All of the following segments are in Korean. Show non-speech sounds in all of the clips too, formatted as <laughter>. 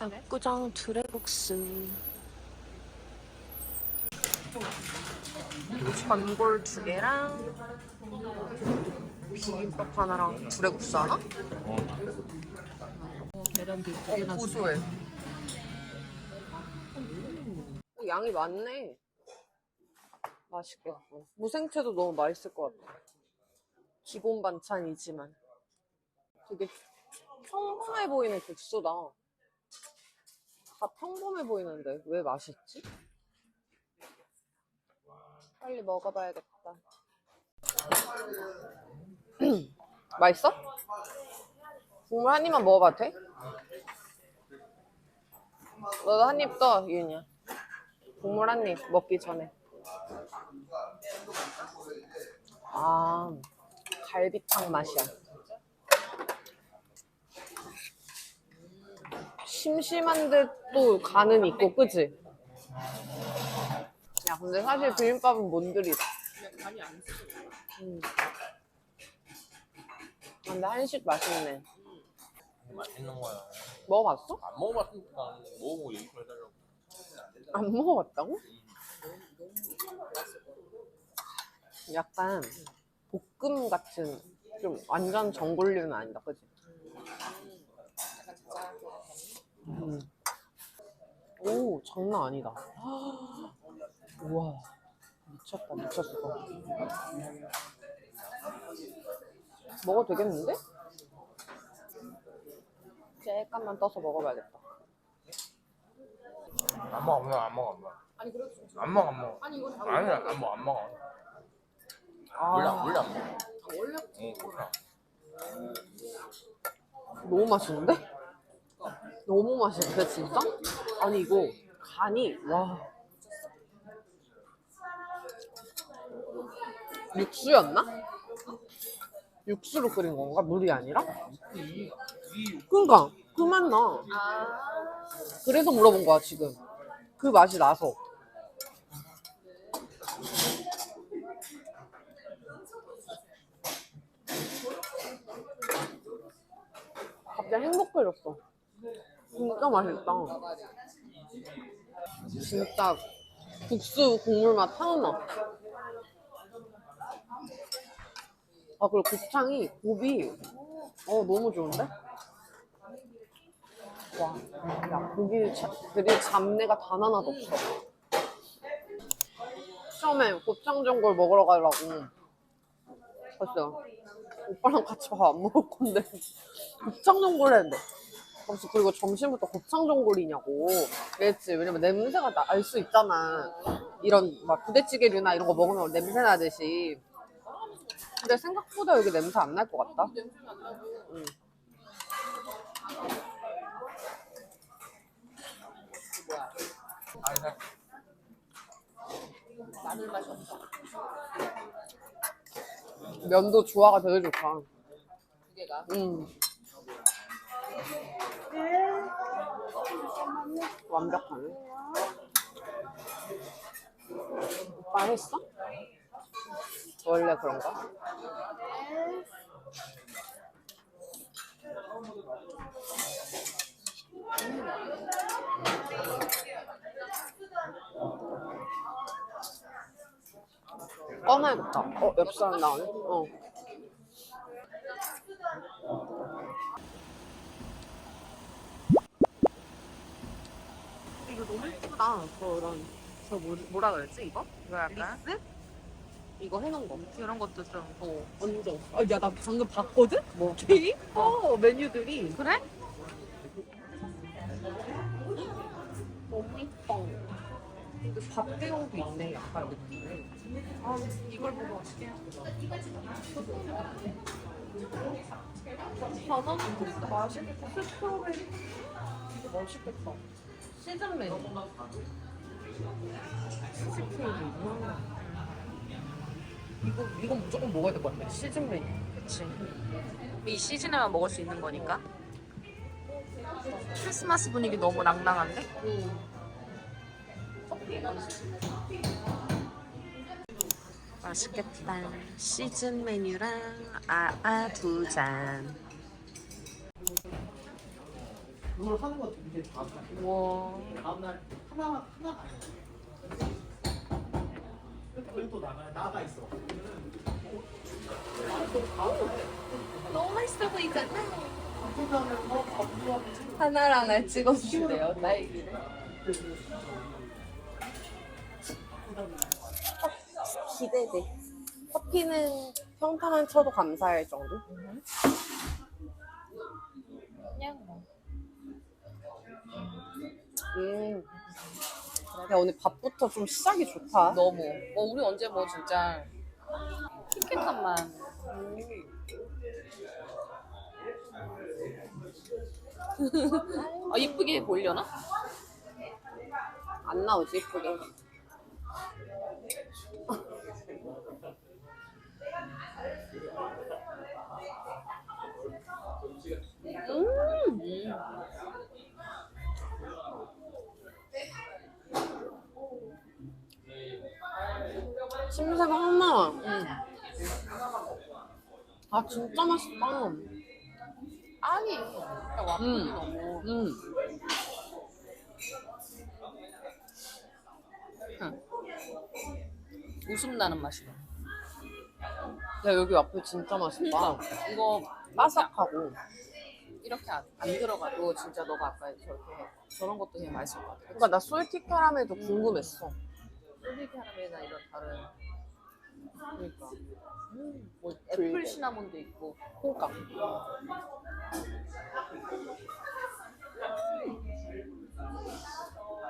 압구정 두레국수 전골 두 개랑 비빔밥 하나랑 두레국수 하나? 어, 고소해. 어, 양이 많네. 맛있겠다. 무생채도 너무 맛있을 것 같아. 기본 반찬이지만. 되게 평범해 보이는 국수다. 다 평범해 보이는데 왜 맛있지? 빨리 먹어봐야겠다. <clears throat> 맛있어? 국물 한 입만 먹어봐도 돼? 너도 한 입 떠, 윤이야. 국물 한 입 먹기 전에. 아, 갈비탕 맛이야. 심심한데 또 간은 있고, 그지? 야, 근데 사실 비빔밥은 몬드리다. 간이 안 쓰. 음. 근데 한식 맛있네. 맛있는 거야. 먹어봤어? 안 먹어봤으니까 먹어보고 얘기 좀 해달라고. 안 먹어봤다고? 약간 볶음 같은 좀 완전 전골류는 아니다, 그지? 음. 오, 장난 아니다. 우와, 미쳤다, 미쳤어. 먹어도 되겠는데? 잠깐만 떠서 먹어봐야겠다. 안 먹어, 그냥 안 먹어, 안 먹어. 아니 그렇죠. 안 먹어, 안 먹어. 아니 이건 다 아니, 안 먹어, 안 먹어. 아, 원래, 원래 안 먹어. 원래 어, 그렇구나. 너무 맛있는데? 너무 맛있는데 진짜? 아니 이거 간이 와 육수였나? 육수로 끓인 건가? 물이 아니라? 그니까 그 맛 나. 그래서 물어본 거야 지금. 그 맛이 나서. 갑자기 행복해졌어. 진짜 맛있다. 진짜 국수 국물 맛 타오나. 아 그리고 곱창이 곱이 어 너무 좋은데? 와, 야 고기 자- 되게 잡내가 단 하나도 없어. 처음에 곱창 전골 먹으러 가려고 했어요. 오빠랑 같이 밥 안 먹을 건데 <laughs> 곱창 전골 했는데 그래서 그리고 점심부터 곱창 전골이냐고 그랬지 왜냐면 냄새가 날수 있잖아 이런 막 부대찌개류나 이런 거 먹으면 냄새 나듯이 근데 생각보다 여기 냄새 안 날 것 같다 응. 마늘 맛이 없어. 면도 조화가 되게 좋다 두 개가. 음. 완벽하네. 오빠 했어? 원래 그런가? 꺼내야겠다. 어, 옆 사람 나오네? 어. 이거 너무 예쁘다. 그런 저 뭐, 뭐라 그랬지 이거? 이거 약간 리스? 이거 해놓은 거. 이런 것도 좀 어, 완전. 아, 야, 나 방금 봤거든? 뭐? 되게 이뻐, 메뉴들이. 그래? 너무 이뻐. 근데 밥 대용도 있네, 약간 느낌이. 아, 이걸 보고 맛있게 바나나 맛있겠다. 스트로베리. 이거 맛있겠다. 시즌 메뉴. 치즈케이크 있나? 이거, 이거 무조건 먹어야 될 것 같아. 시즌 메뉴. 그치. 이 시즌에만 먹을 수 있는 거니까. 크리스마스 분위기 너무 낭낭한데? 음. 맛있겠다. 시즌 메뉴랑 아아 두 잔. 그걸 하는 건 되게 다음날. 와. 다음날 하나 하나 가요. 그리고 또 나가 나가 있어. 너무 맛있어 보이잖아. 하나랑 날 찍어주세요. 딸기를. 기대돼. 커피는 평타만 쳐도 감사할 정도? 그냥 뭐. 음. 야, 오늘 밥부터 좀 시작이 좋다. 너무. 뭐 우리 언제 뭐 진짜 킹캣한 맛. <laughs> 아 이쁘게 보이려나? 안 나오지, 예쁘게. 심새가 확 나와. 음. 아, 진짜 맛있다. 아니. 그러니까 와플이 음. 너무. 음. 웃음 나는 맛이야. 야, 여기 와플 진짜 맛있다. 이거 바삭하고. 이렇게 안, 안 들어가도 진짜 너가 아까 저렇게 저런 것도 되게 맛있을 것 같아. 그러니까 나 솔티 캐러멜도 궁금했어. 솔리 캐러멜이나 이런 다른 그러니까 음, 뭐 불. 애플 시나몬도 있고 그러니까.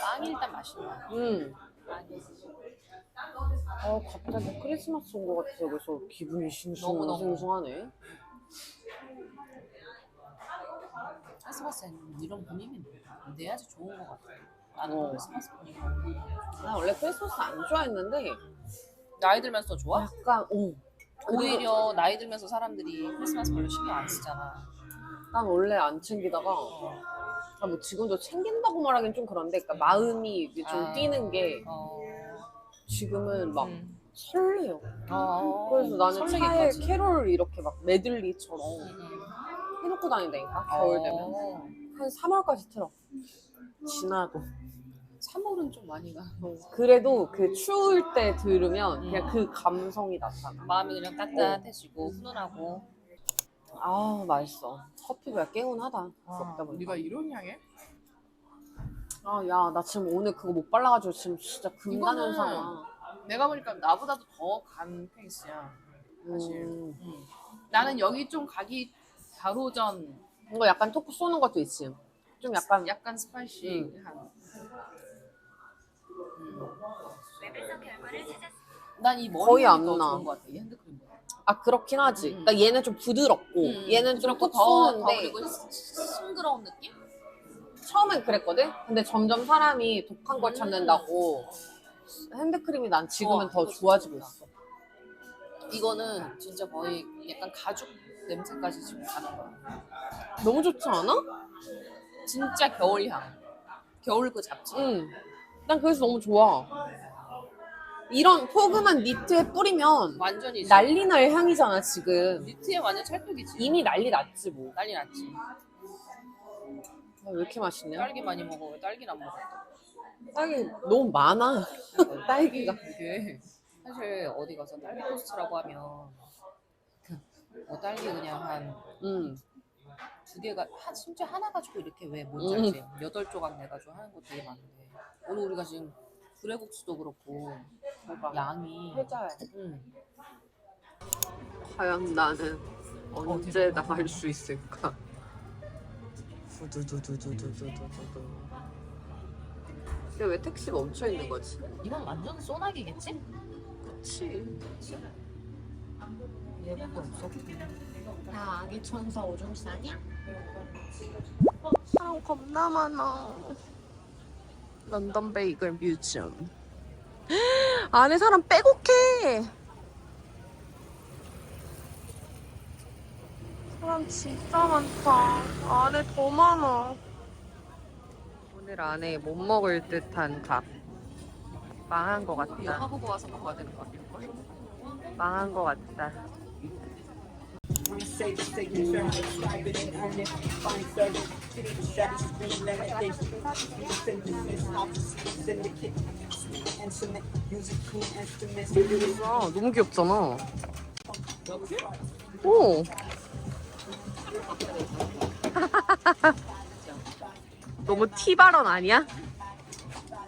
빵이 일단 맛있네. 음. 빵이 아, 갑자기 크리스마스 온 것 같아서 그래서 기분이 너무너무. 싱숭생숭하네. 크리스마스에는 이런 분위기 내야지 좋은 것 같아. 나는 어. 크리스마스 분위기. 나 원래 크리스마스 안 좋아했는데 나이 들면서 좋아? 약간 어. 오히려 나이 들면서 사람들이 크리스마스 별로 신경 안 쓰잖아. 난 원래 안 챙기다가 아, 뭐 지금도 챙긴다고 말하긴 좀 그런데 그러니까 마음이 이게 좀 아. 뛰는 게 어. 지금은 막 음. 설레요. 어. 그래서 나는 차에 설레기까지. 캐롤 이렇게 막 메들리처럼 음. 해놓고 다닌다니까 겨울 되면 어. 한 3월까지 틀어. 지나도. 3월은 좀 많이 가. <laughs> 어, 그래도 그 추울 때 들으면 음. 그냥 그 감성이 나타나. 마음이 그냥 따뜻해지고 훈훈하고. 아 맛있어. 커피가 개운하다. 아, 먹다 보니까. 이런 향해? 아, 야, 나 지금 오늘 그거 못 발라가지고 지금 진짜 금단 이거는 현상아. 내가 보니까 나보다도 더 간 페이스야. 사실. 음, 음. 나는 여기 좀 가기 바로 전 뭔가 약간 톡 쏘는 것도 있지. 좀 약간, 약간 스파이시한. 난 이 머리 거의 안더 나. 좋은 것 같아. 이 핸드크림. 아, 그렇긴 하지. 음. 그러니까 얘는 좀 부드럽고, 얘는 좀톡 더, 더 쏘는데, 그리고 싱그러운 느낌? 처음엔 그랬거든? 근데 점점 사람이 독한 걸 음. 찾는다고, 핸드크림이 난 지금은 어, 더 이거 좋아지고 있어. 이거는 진짜 거의 약간 가죽 냄새까지 지금 가는 거야. 너무 좋지 않아? 진짜 겨울 향. 겨울 그 잡지. 응. 난 그래서 너무 좋아. 이런 포근한 니트에 뿌리면 완전히 난리 날 향이잖아, 지금. 니트에 완전 찰떡이지. 이미 난리 났지, 뭐. 난리 났지. 아, 왜 이렇게 맛있냐? 딸기 많이 먹어. 왜 딸기를 안 먹어? 딸기 너무 많아. <laughs> 딸기가. 이게 사실 어디 가서 딸기 토스트라고 하면 그 뭐 딸기 그냥 한 두 음. 개가 한 심지어 하나 가지고 이렇게 왜 뭔지 음. 알지? 여덟 조각 내 가지고 하는 거 되게 많은데 오늘 우리가 지금 불회국수도 그렇고 양이 해자야. 음. 과연 나는 언제 대박. 나갈 수 있을까? 두두두두두두두두두. 근데 왜 택시 멈춰 있는 거지? 이건 완전 소나기겠지? 그치. 얘밖에 없어. 다 아기 천사 오줌 싸냐? 사람 겁나 많아. 런던 베이글 뮤지엄. <gasps> 안에 사람 빼곡해. 사람 진짜 많다. 안에 더 많아. 오늘 안에 못 먹을 듯한 밥. 망한 것 같다. 하고 와서 먹어야 되는 거 아닐까? 망한 것 같다. To take concern, strive it and earn it. Find service, city the strategy, green limitation. Synthesis, opposite, syndicate. Instrument, music, cool instruments. 아, 너무 귀엽잖아. 오. 너무 티 발언 아니야?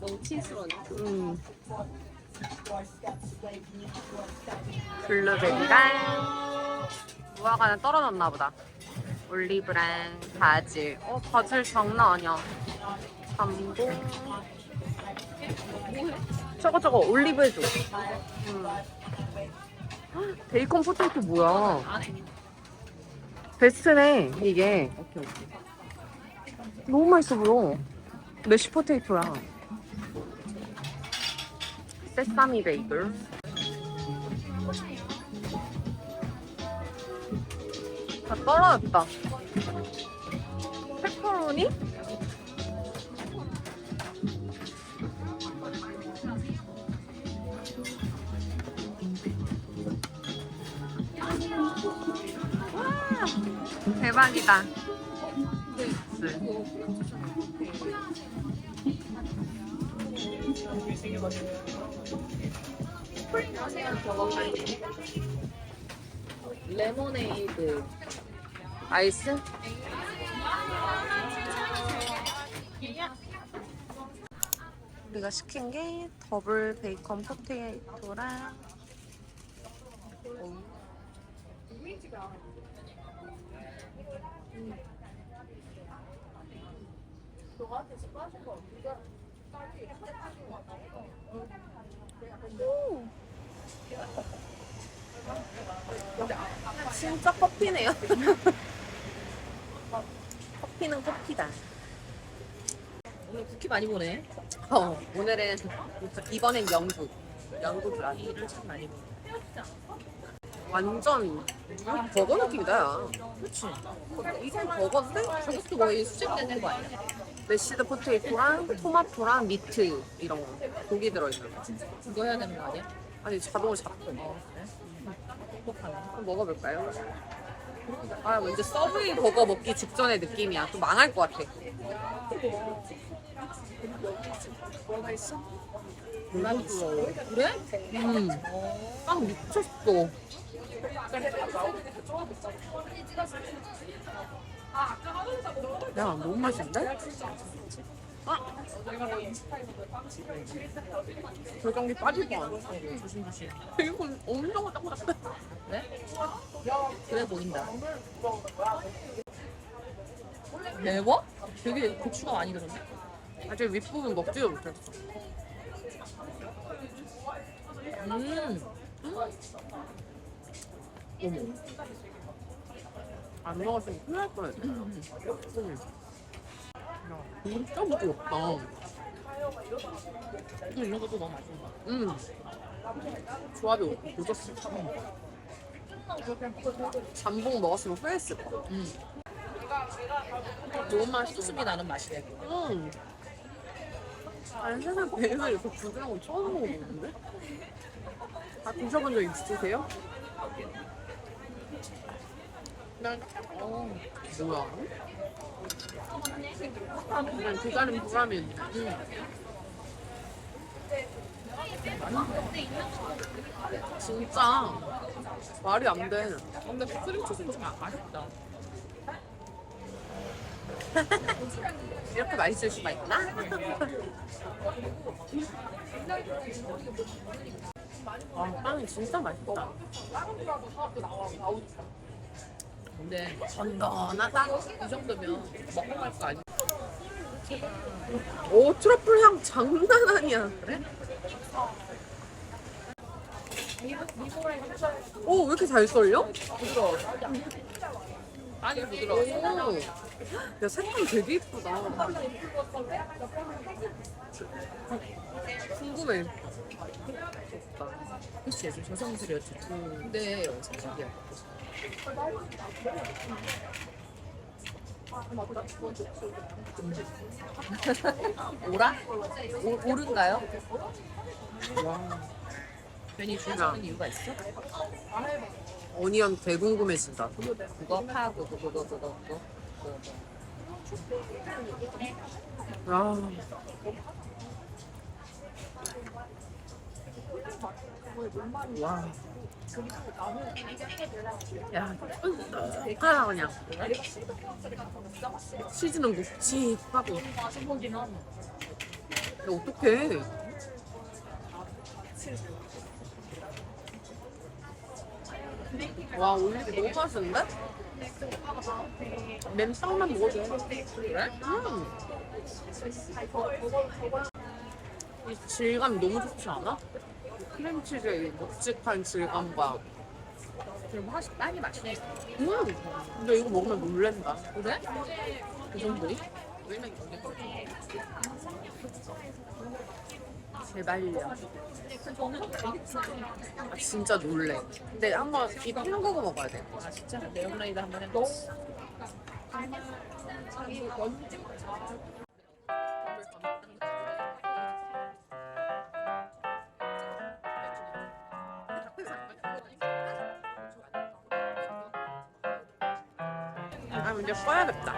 너무 티스러네. 음. 블루베리랑 무화과는 떨어졌나 보다. 올리브랑 바질. 어, 바질 장난 아니야. 잠봉. 저거 저거 올리브 해줘. 음. 헉, 베이컨 포테이토 뭐야? 베스트네 이게. 너무 맛있어 보여. 메쉬 포테이토야. 세사미 베이글. 떨어졌다. 페퍼로니? 와, 대박이다. 레모네이드. 아이스? 우리가 시킨 게 더블 베이컨 포테이토랑 진짜 커피네요. <laughs> 커피는 커피다. 오늘 쿠키 많이 보네. 어, 오늘은 이번엔 영국. 영국 일을 참 많이 보네. 완전 버거 느낌이다. 야. 그치. 이건 버거인데 저것도 거의 수집되는 거 아니야? 메시드 포테이토랑 토마토랑 미트 이런 거 고기 들어있는 거. 그거 해야 되는 거 아니야? 아니 자동으로 잡고. 어, 그래? 똑똑하네. 한번 먹어볼까요? 아 왠지 서브웨이 버거 먹기 직전의 느낌이야. 좀 망할 것 같아. 그래? 음, 빵 미쳤어. 야, 너무 맛있는데? 아! 결정기 빠질 뻔. 조심조심. 이거 엄청 딱딱해. 그 래? 그래 보인다. 매워? 되게 고추가 많이 들었네. 아직 윗부분 먹지도 못했어. 음. 어머. 안 먹었으면 큰일 날 뻔했네. 음. 야, 진짜 부드럽다. 또 이런 것도 너무 맛있다. 음. 조합이 오졌어. 잠봉 먹었으면 후회했을 거야. 음. 너무 맛있어. 수습이 나는 맛이래. 음. 아니, 세상 배를 이렇게 부드러운 거 처음 먹어보는데? 아, 드셔본 적 있으세요? 어. 뭐야? 그냥 기다린 보람이 있네. 음. 진짜 말이 안 돼. 근데 스트림치 진짜 마- 맛있다. 이렇게 맛있을 수가 있나? 아, 빵이 진짜 맛있다. 근데 건건하다. 이 정도면 먹고 갈 거 아니야? 오, 트러플 향 장난 아니야. 그래? 오, 왜 이렇게 잘 썰려? 부드러워. 아니 부드러워. 오. 야, 색감 되게 이쁘다. 궁금해. 그치 좀 저성스러웠지. 근데 신기해. 오라? 오, 오른가요? 와. 괜히 줄 서는 이유가 있어? 어니언 대궁금해진다. 그거 파 그거 그거 그거 그거 그거. 아. 와. 야, 하나 그냥. 치즈는 묵직하고. 근데 어떡해. 와, 올리브 너무 맛있는데? 맨땅만 먹어도 돼. 그래? 음. 이 질감이 너무 좋지 않아? 크림치즈의 이 묵직한 질감과 그럼 확실히 빵이 맛있네. 음! 근데 이거 먹으면 놀랜다 그래? 그 정도이? 왜냐면 이게 제발요 아 진짜 놀래 근데 한번 이 헹구고 먹어야 돼 아 진짜 레오나이드 한번 해봤어. 아 이제 꺼야겠다